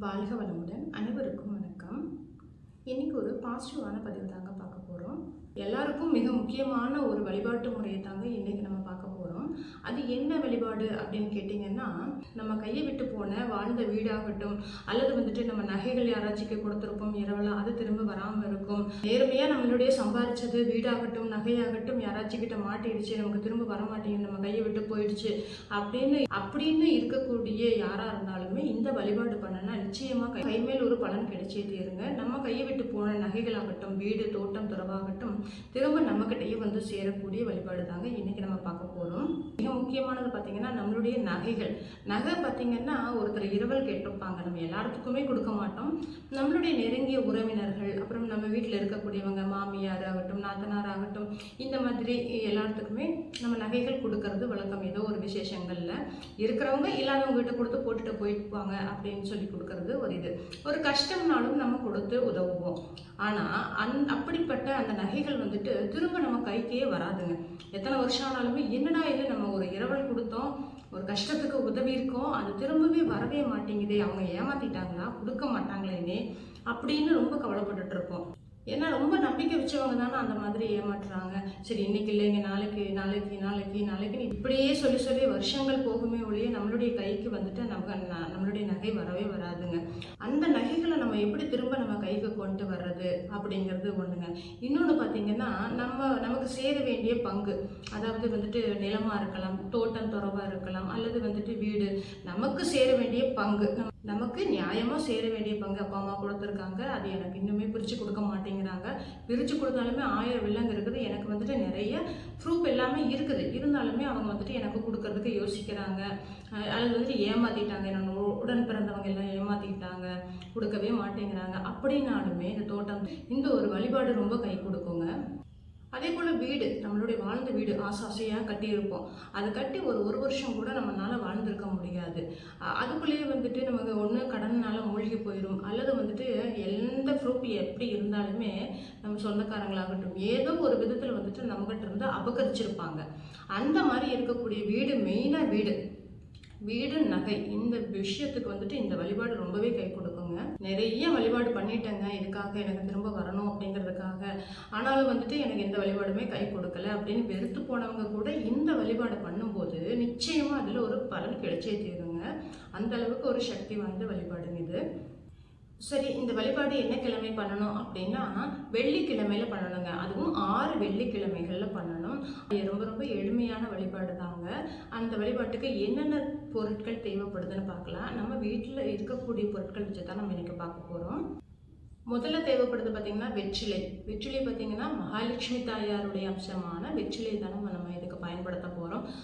வாழ்க வளமுடன் அனைவருக்கும் வணக்கம். இன்னைக்கு ஒரு பாசிட்டிவான பதிவு தாங்க பார்க்க போகிறோம் எல்லாருக்கும் மிக முக்கியமான ஒரு வழிபாட்டு முறையை தாங்க இன்னைக்கு நம்ம பார்க்க போகிறோம் அது என்ன வழிபாடு அப்படின்னு கேட்டிங்கன்னா நம்ம கையை விட்டு போன வாழ்ந்த வீடாகட்டும் அல்லது வந்துட்டு நம்ம நகைகள் யாராச்சுக்கு கொடுத்துருப்போம் இரவில் அது திரும்ப வராமல் இருக்கும். நேர்மையாக நம்மளுடைய சம்பாரிச்சது வீடாகட்டும் நகையாகட்டும் யாராச்சும் கிட்ட மாட்டிடுச்சு நமக்கு திரும்ப வரமாட்டேங்குது நம்ம கையை விட்டு போயிடுச்சு அப்படின்னு அப்படின்னு இருக்கக்கூடிய யாராக இருந்தாலுமே இந்த வழிபாடு பண்ணனா நிச்சயமாக கை கைமேல் ஒரு பலன் கிடைச்சே தீருங்க. நம்ம கையை விட்டு போன நகைகளாகட்டும் வீடு தோட்டம் துறவாகட்டும் திரும்ப நம்மக்கிட்டயே வந்து சேரக்கூடிய வழிபாடு தாங்க இன்னைக்கு நம்ம பார்க்க போகிறோம் மிக முக்கியமானது பார்த்தீங்கன்னா நம்மளுடைய நகைகள். நகை பார்த்தீங்கன்னா ஒருத்தர் இரவல் கேட்டிருப்பாங்க. நம்ம எல்லாத்துக்குமே கொடுக்க மாட்டோம். நம்மளுடைய நெருங்கிய உறவினர்கள் அப்புறம் நம்ம வீட்டில் இருக்கக்கூடியவங்க மாமியார் ஆகட்டும் நாத்தனார் ஆகட்டும் இந்த மாதிரி எல்லாத்துக்குமே நம்ம நகைகள் கொடுக்கறது வழக்கம். ஏதோ ஒரு விசேஷங்களில் இருக்கிறவங்க இல்லாதவங்க கிட்ட கொடுத்து போட்டுட்டு போயிட்டுப்பாங்க அப்படின்னு சொல்லி கொடுக்கறது ஒரு இது. ஒரு கஷ்டம்னாலும் நம்ம கொடுத்து உதவுவோம். ஆனால் அந் அப்படிப்பட்ட அந்த நகைகள் வந்துட்டு திரும்ப நம்ம கைக்கே வராதுங்க. எத்தனை வருஷம் ஆனாலுமே என்னடா இது நம்ம ஒரு இரவல் கொடுத்தோம் ஒரு கஷ்டத்துக்கு உதவி இருக்கோம் அது திரும்பவே வரவே மாட்டேங்குதே அவங்க ஏமாத்திட்டாங்களா கொடுக்க மாட்டாங்களேனே அப்படின்னு ரொம்ப கவலைப்பட்டுட்டு இருப்போம். ஏன்னா ரொம்ப நம்பிக்கை வச்சவங்க தானே அந்த மாதிரி ஏமாற்றுறாங்க சரி இன்னைக்கு இல்லைங்க நாளைக்கு நாளைக்கு நாளைக்கு நாளைக்கு இப்படியே சொல்லி சொல்லி வருஷங்கள் போகுமே ஒழிய நம்மளுடைய கைக்கு வந்துட்டு நம்ம ந- நம்மளுடைய நகை வரவே வராதுங்க. அந்த நகைகளை நம்ம எப்படி திரும்ப நம்ம கைக்கு கொண்டு வர்றது அப்படிங்கிறது ஒன்றுங்க இன்னொன்று பார்த்தீங்கன்னா நம்ம நமக்கு சேர வேண்டிய பங்கு அதாவது வந்துட்டு நிலமாக இருக்கலாம் தோட்டம் துறவாக இருக்கலாம் அல்லது வந்துட்டு வீடு. நமக்கு சேர வேண்டிய பங்கு. நமக்கு நியாயமாக சேர வேண்டிய பங்கு. அப்பா அம்மா கொடுத்துருக்காங்க அது எனக்கு இன்னுமே பிரித்து கொடுக்க மாட்டேங்கிறாங்க. பிரித்து கொடுத்தாலுமே ஆயிரம் வில்லங்க இருக்குது. எனக்கு வந்துட்டு நிறைய ப்ரூஃப் எல்லாமே இருக்குது. இருந்தாலுமே அவங்க வந்துட்டு எனக்கு கொடுக்கறதுக்கு யோசிக்கிறாங்க. அது அல்லது வந்துட்டு ஏமாற்றிட்டாங்க என்னோட உடன் பிறந்தவங்க எல்லாம் ஏமாற்றிக்கிட்டாங்க கொடுக்கவே மாட்டேங்கிறாங்க. அப்படின்னாலுமே இந்த தோட்டம் இந்த ஒரு வழிபாடு ரொம்ப கை கொடுக்குங்க. அதே போல் வீடு நம்மளுடைய வாழ்ந்த வீடு ஆசாசையாக கட்டியிருப்போம் அது கட்டி ஒரு ஒரு வருஷம் கூட நம்மளால் வாழ்ந்திருக்க முடியாது. அதுக்குள்ளேயே வந்துட்டு நமக்கு ஒன்று கடன்னால மூழ்கி போயிடும் அல்லது வந்துட்டு எந்த ப்ரூஃப் எப்படி இருந்தாலுமே நம்ம சொந்தக்காரங்களாகட்டும் ஏதோ ஒரு விதத்தில் வந்துட்டு நம்மகிட்ட இருந்து அபகரிச்சிருப்பாங்க. அந்த மாதிரி இருக்கக்கூடிய வீடு மெயினாக வீடு. வீடு நகை இந்த விஷயத்துக்கு வந்துட்டு இந்த வழிபாடு ரொம்பவே கை நிறைய வழிபாடு பண்ணிட்டேங்க. இதுக்காக எனக்கு திரும்ப வரணும் அப்படிங்கிறதுக்காக. ஆனாலும் வந்துட்டு எனக்கு எந்த வழிபாடுமே கை கொடுக்கல அப்படின்னு வெறுத்து போனவங்க கூட இந்த வழிபாடு பண்ணும்போது நிச்சயமா அதுல ஒரு பலன் கிடைச்சே தீருங்க. அந்த அளவுக்கு ஒரு சக்தி வாய்ந்த வழிபாடுங்க இது. சரி இந்த வழிபாடு என்ன கிழமை பண்ணணும் அப்படின்னா வெள்ளிக்கிழமையில பண்ணணுங்க. அதுவும் ஆறு வெள்ளிக்கிழமைகளில் பண்ணணும். அது ரொம்ப ரொம்ப எளிமையான வழிபாடு தாங்க அந்த வழிபாட்டுக்கு என்னென்ன பொருட்கள் தேவைப்படுதுன்னு பார்க்கலாம். நம்ம வீட்டில் இருக்கக்கூடிய பொருட்கள் வச்சு தான் நம்ம இன்னைக்கு பார்க்க போகிறோம் முதல்ல தேவைப்படுது பார்த்தீங்கன்னா வெற்றிலை. வெற்றிலை பார்த்திங்கன்னா மகாலட்சுமி தாயாருடைய அம்சமான வெற்றிலை தான் நம்ம இதுக்கு பயன்படுத்த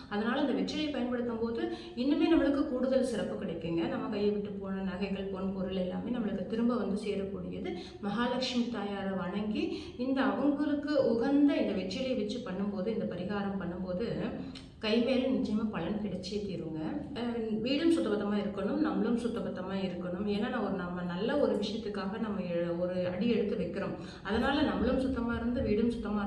அதனால் அந்த வெற்றிலையை வெற்றிலை பயன்படுத்தும் போது இன்னுமே நம்மளுக்கு கூடுதல் சிறப்பு கிடைக்குங்க. நம்ம கையை விட்டு போன நகைகள் பொன் பொருள் எல்லாமே நம்மளுக்கு திரும்ப வந்து சேரக்கூடியது. மகாலட்சுமி தாயாரை வணங்கி இந்த அவங்களுக்கு உகந்த இந்த வெற்றிலை வச்சு பண்ணும்போது இந்த பரிகாரம் பண்ணும்போது கைமேல நிச்சயமாக பலன் கிடைச்சே தீருங்க. வீடும் சுத்தபத்தமாக இருக்கணும் நம்மளும் சுத்தபத்தமாக இருக்கணும். ஏன்னா ஒரு நம்ம நல்ல ஒரு விஷயத்துக்காக நம்ம எ- ஒரு அடி எடுத்து வைக்கிறோம். அதனால் நம்மளும் சுத்தமாக இருந்து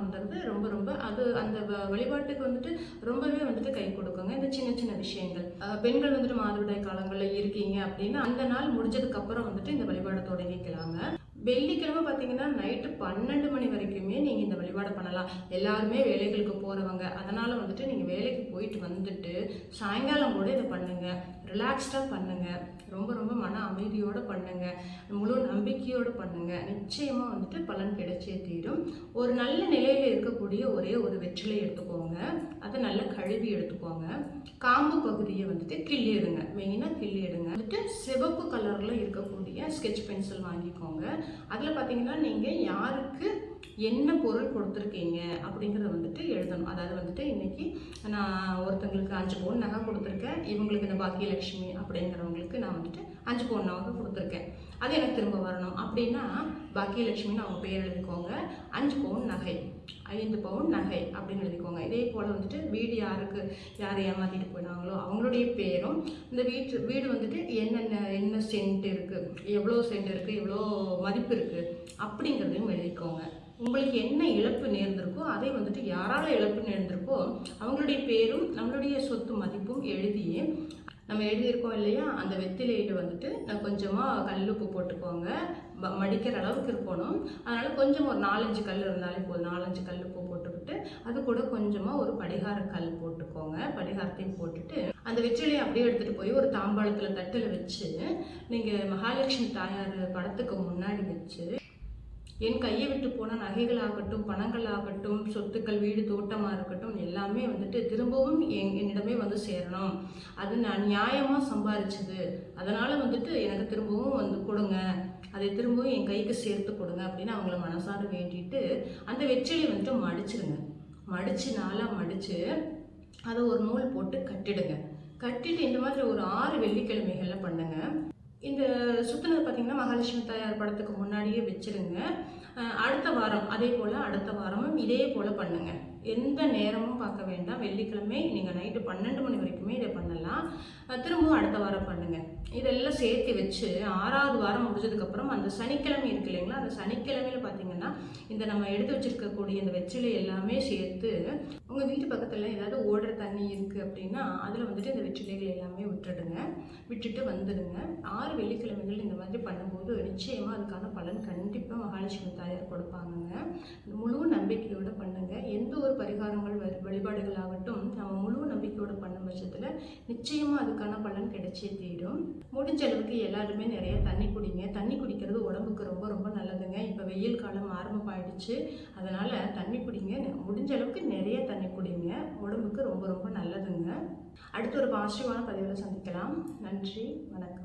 வீடும் ரொம்ப ரொம்ப அது அந்த வ- வழிபாட்டுக்கு வந்துட்டு ரொம்பவே வந்துட்டு கை கொடுக்குங்க. இந்த சின்ன சின்ன விஷயங்கள். பெண்கள் வந்துட்டு மாதவிடாய் காலங்களில் இருக்கீங்க அப்படின்னா அந்த நாள் முடிஞ்சதுக்கு அப்புறம் வந்துட்டு இந்த வழிபாடு தொடங்கிக்கலாங்க. வெள்ளிக்கிழமை பார்த்தீங்கன்னா நைட்டு பன்னெண்டு மணி வரைக்குமே நீங்கள் இந்த வழிபாடு பண்ணலாம். எல்லாருமே வேலைகளுக்கு போகிறவங்க அதனால் வந்துட்டு நீங்கள் வேலைக்கு போயிட்டு வந்துட்டு சாயங்காலம் கூட இதை பண்ணுங்கள் ரிலாக்ஸ்டாக பண்ணுங்கள் ரொம்ப ரொம்ப மன அமைதியோடு பண்ணுங்கள் முழு நம்பிக்கையோடு பண்ணுங்கள் நிச்சயமாக வந்துட்டு பலன் கிடைச்சே தீரும். ஒரு நல்ல நிலையில் இருக்கக்கூடிய ஒரே ஒரு வெற்றிலை எடுத்துக்கோங்க. அதை நல்லா கழுவி எடுத்துக்கோங்க. காம்பு பகுதியை வந்துட்டு கிள்ளிடுங்க மெயினாக கிள்ளிடுங்க. சிவப்பு கலரில் இருக்கக்கூடிய ஸ்கெட்ச் பென்சில் வாங்கிக்கோங்க. அதில் பார்த்தீங்கன்னா நீங்கள் யாருக்கு என்ன பொருள் கொடுத்துருக்கீங்க அப்படிங்கிறத வந்துட்டு எழுதணும். அதாவது வந்துட்டு இன்றைக்கி நான் ஒருத்தங்களுக்கு அஞ்சு பவுன் நகை கொடுத்துருக்கேன். இவங்களுக்கு இந்த பாக்கியலட்சுமி அப்படிங்கிறவங்களுக்கு நான் வந்துட்டு அஞ்சு பவுன் நகை கொடுத்துருக்கேன். அது எனக்கு திரும்ப வரணும். அப்படின்னா பாக்கியலட்சுமின்னு அவங்க பேர் எழுதிக்கோங்க. அஞ்சு பவுன் நகை. ஐந்து பவுன் நகை அப்படின்னு எழுதிக்கோங்க. இதே போல் வந்துட்டு வீடு யாருக்கு யார் ஏமாற்றிட்டு போயினாங்களோ அவங்களுடைய பேரும் இந்த வீட்டு வீடு வந்துட்டு என்னென்ன என்ன சென்ட் இருக்குது எவ்வளோ சென்ட் இருக்குது எவ்வளோ மதிப்பு இருக்குது அப்படிங்கிறதையும் எழுதிக்கோங்க. உங்களுக்கு என்ன இழப்பு நேர்ந்திருக்கோ அதை வந்துட்டு யாரால இழப்பு நேர்ந்திருக்கோ அவங்களுடைய பேரும் நம்மளுடைய சொத்து மதிப்பும் எழுதி நம்ம எழுதியிருக்கோம் இல்லையா? அந்த வெத்திலையில் வந்துட்டு நான் கொஞ்சமாக உப்பு போட்டுக்கோங்க. ம- மடிக்கிற அளவுக்கு இருக்கணும். அதனால் கொஞ்சம் ஒரு நாலஞ்சு கல் இருந்தாலே போதும். நாலஞ்சு கல் உப்பு போட்டுக்கிட்டு அது கூட கொஞ்சமாக ஒரு படிகார கல் போட்டுக்கோங்க. படிகாரத்தையும் போட்டுட்டு அந்த வெற்றிலையை அப்படியே எடுத்துகிட்டு போய் ஒரு தாம்பாளத்தில் தட்டில் வச்சு நீங்கள் மகாலட்சுமி தாயார் படத்துக்கு முன்னாடி வச்சு என் கையை விட்டு போன நகைகள் ஆகட்டும் பணங்கள் ஆகட்டும் சொத்துக்கள் வீடு தோட்டமாக இருக்கட்டும் எல்லாமே வந்துட்டு திரும்பவும் என் என்னிடமே வந்து சேரணும். அது நான் நியாயமாக சம்பாரிச்சது. அதனால் வந்துட்டு எனக்கு திரும்பவும் வந்து கொடுங்க. அதை திரும்பவும் என் கைக்கு சேர்த்து கொடுங்க அப்படின்னு அவங்கள மனசார வேண்டிட்டு அந்த வெற்றிலை வந்துட்டு மடிச்சிடுங்க மடித்து நாளாக மடித்து அதை ஒரு நூல் போட்டு கட்டிடுங்க. கட்டிட்டு இந்த மாதிரி ஒரு ஆறு வெள்ளிக்கிழமைகளில் பண்ணுங்கள் இந்த சுத்தினது பார்த்தீங்கன்னா மகாலட்சுமி தாயார் படத்துக்கு முன்னாடியே வச்சிருங்க. அடுத்த வாரம் அதே போல் அடுத்த வாரமும் இதே போல் பண்ணுங்கள் எந்த நேரமும் பார்க்க வேண்டாம். வெள்ளிக்கிழமை நீங்கள் நைட்டு பன்னெண்டு மணி வரைக்குமே இதை பண்ணலாம். திரும்பவும் அடுத்த வாரம் பண்ணுங்கள் இதெல்லாம் சேர்த்து வச்சு ஆறாவது வாரம் முடிஞ்சதுக்கப்புறம் அந்த சனிக்கிழமை இருக்கு இல்லைங்களா? அந்த சனிக்கிழமையில் பார்த்தீங்கன்னா இந்த நம்ம எடுத்து வச்சுருக்கக்கூடிய இந்த வெற்றிலை எல்லாமே சேர்த்து உங்கள் வீட்டு பக்கத்தில் ஏதாவது ஓடுற தண்ணி இருக்குது அப்படின்னா அதில் வந்துட்டு இந்த வெற்றிலைகள் எல்லாமே விட்டுடுங்க. விட்டுட்டு வந்துடுங்க. ஆறு வெள்ளிக்கிழமைகள் இந்த மாதிரி பண்ணும்போது நிச்சயமாக அதுக்கான பலன் கண்டிப்பாக மகாலட்சுமி தாயார் கொடுப்பாங்கங்க. முழு நம்பிக்கையோடு பண்ண பரிகாரங்கள் வ- வழிபாடுகள் ஆகட்டும் நம்ம முழு நம்பிக்கையோடு பண்ணும் பட்சத்தில் நிச்சயமாக அதுக்கான பலன் கிடைச்சே தீரும். முடிஞ்ச அளவுக்கு எல்லாருமே நிறைய தண்ணி குடிங்க. தண்ணி குடிக்கிறது உடம்புக்கு ரொம்ப ரொம்ப நல்லதுங்க. இப்போ வெயில் காலம் ஆரம்பமாயிடுச்சு. அதனால் தண்ணி குடிங்க. முடிஞ்ச அளவுக்கு நிறைய தண்ணி குடிங்க. உடம்புக்கு ரொம்ப ரொம்ப நல்லதுங்க. அடுத்து ஒரு பாசிட்டிவான பதிவில் சந்திக்கலாம். நன்றி. வணக்கம்.